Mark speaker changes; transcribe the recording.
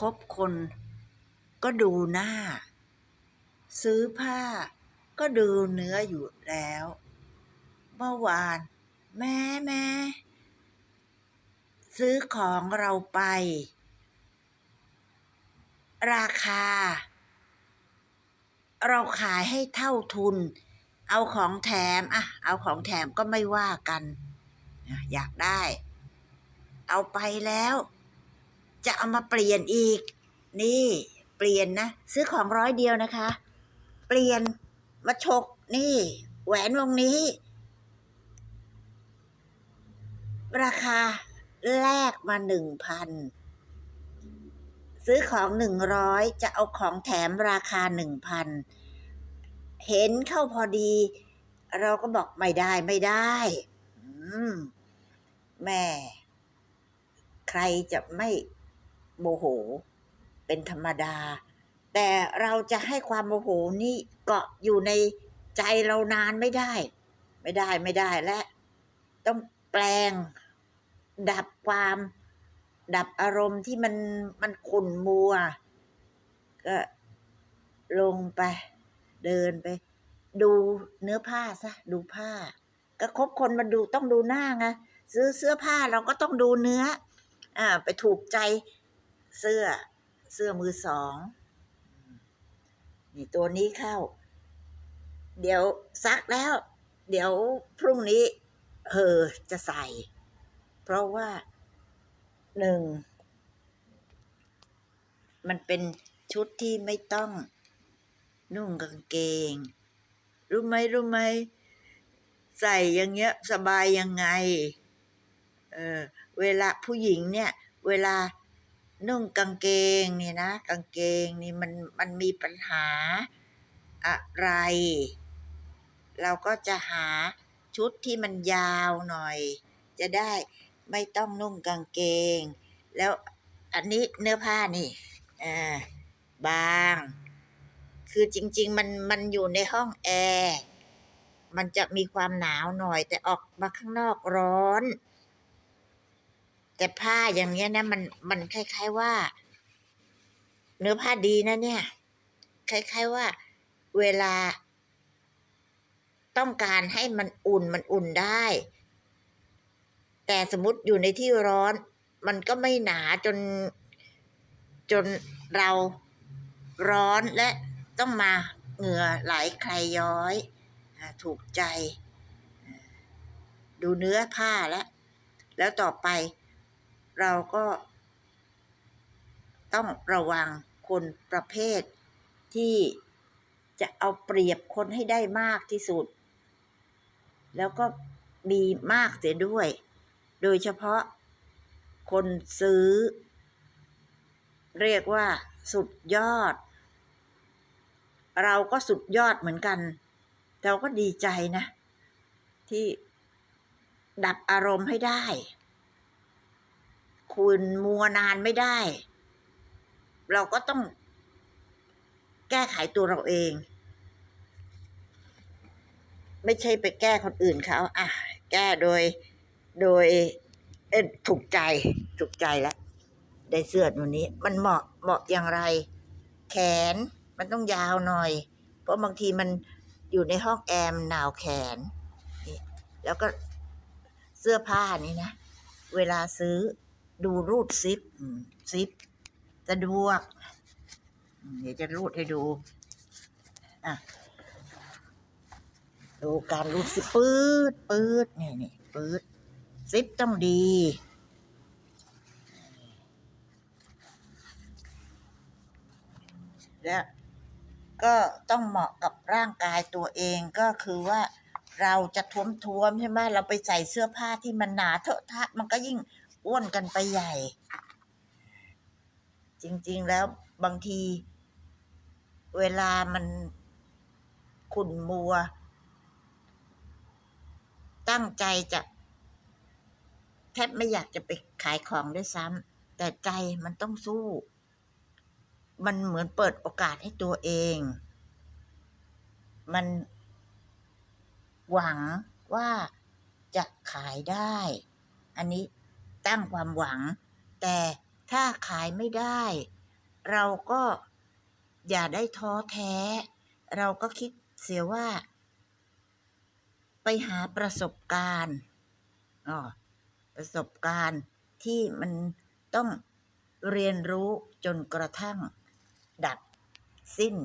Speaker 1: คบคน ก็ดูหน้า ซื้อผ้า ก็ดูเนื้ออยู่แล้ว เมื่อวาน แม่แม่ซื้อของเราไป ราคา เราขายให้เท่าทุน เอาของแถมอะเอาของแถมก็ไม่ว่ากันอะอยากได้ เอาไปแล้ว จะเอามาเปลี่ยนอีก นี่เปลี่ยนนะ ซื้อของร้อยเดียวนะคะ เปลี่ยนมาฉกนี่ แหวนวงนี้ ราคาแลกมาหนึ่งพันซื้อของหนึ่งร้อยจะเอาของแถมราคาหนึ่งพันเห็นเข้าพอดี เราก็บอกไม่ได้ไม่ได้แม่ ใครจะไม่ โมโห เป็นธรรมดา แต่เราจะให้ความโมโหนี่เกาะอยู่ในใจเรานานไม่ได้ ไม่ได้ไม่ได้และ ต้องแปลงดับความดับอารมณ์ที่มันมันขุ่นมัว ก็ลงไป เดินไป ดูเนื้อผ้าซะดูผ้า ก็คบคนมาดูต้องดูหน้าไงซื้อเสื้อผ้าเราก็ต้องดูเนื้อ อ่า ไปถูกใจ เสื้อ เสื้อมือสอง นี่ตัวนี้เข้า เดี๋ยวซักแล้ว เดี๋ยวพรุ่งนี้ เออ จะใส่ เพราะว่าหนึ่ง มันเป็นชุดที่ไม่ต้อง นุ่งกางเกง รู้ไหมรู้ไหมใส่อย่างเงี้ย สบายยังไง เออ เวลาผู้หญิงเนี่ย เวลา นุ่งกางเกงนี่นะ กางเกงนี่มันมันมีปัญหาอะไร เราก็จะหาชุดที่มันยาวหน่อย จะได้ไม่ต้องนุ่งกางเกง แล้วอันนี้เนื้อผ้านี่อ่าบาง คือจริง ๆ มันมันอยู่ในห้องแอร์มันจะมีความหนาวหน่อยแต่ออกมาข้างนอกร้อน แต่ผ้าอย่างเงี้ยนะมันมันคล้ายๆว่า เนื้อผ้าดีนะเนี่ย คล้ายๆว่า เวลา ต้องการให้มันอุ่นมันอุ่นได้ แต่สมมติอยู่ในที่ร้อน มันก็ไม่หนาจน จนเราร้อนและต้องมาเหงื่อไหลใครย้อย ถูกใจ ดูเนื้อผ้าแล้ว แล้วต่อไป เราก็ต้องระวังคนประเภทที่จะเอาเปรียบคนให้ได้มากที่สุด แล้วก็มีมากเสียด้วย โดยเฉพาะคนซื้อ เรียกว่าสุดยอด เราก็สุดยอดเหมือนกัน เราก็ดีใจนะ ที่ดับอารมณ์ให้ได้ คุณมัวนานไม่ได้ เราก็ต้องแก้ไขตัวเราเอง ไม่ใช่ไปแก้คนอื่นเขาอะ แก้โดย โดยเอถูกใจ ถูกใจแล้วได้เสื้อตัวนี้ มันเหมาะเหมาะอย่างไร แขนมันต้องยาวหน่อย เพราะบางทีมันอยู่ในห้องแอร์มหนาวแขนนี่แล้วก็เสื้อผ้านี่นะ เวลาซื้อ ดูรูดซิปซิปสะดวกอืมเดี๋ยวจะรูดให้ดู อะ ดูการรูดซิปปื๊ดปื๊ดนี่นี่ปื๊ดซิปต้องดีและก็ต้องเหมาะกับร่างกายตัวเองก็คือว่าเราจะท้วมท้วมๆใช่ไหมเราไปใส่เสื้อผ้าที่มันหนาเถอะทะมันก็ยิ่ง อ้วนกันไปใหญ่ จริง ๆ แล้วบางที เวลามันขุ่นมัว ตั้งใจจะแทบไม่อยากจะไปขายของด้วยซ้ำแต่ใจมันต้องสู้ มันเหมือนเปิดโอกาสให้ตัวเอง มันหวังว่าจะขายได้ อันนี้ ตั้งความหวัง แต่ถ้าขายไม่ได้ เราก็อย่าได้ท้อแท้ เราก็คิดเสียว่า ไปหาประสบการณ์อ๋อประสบการณ์ที่มันต้องเรียนรู้จนกระทั่งดับสิ้น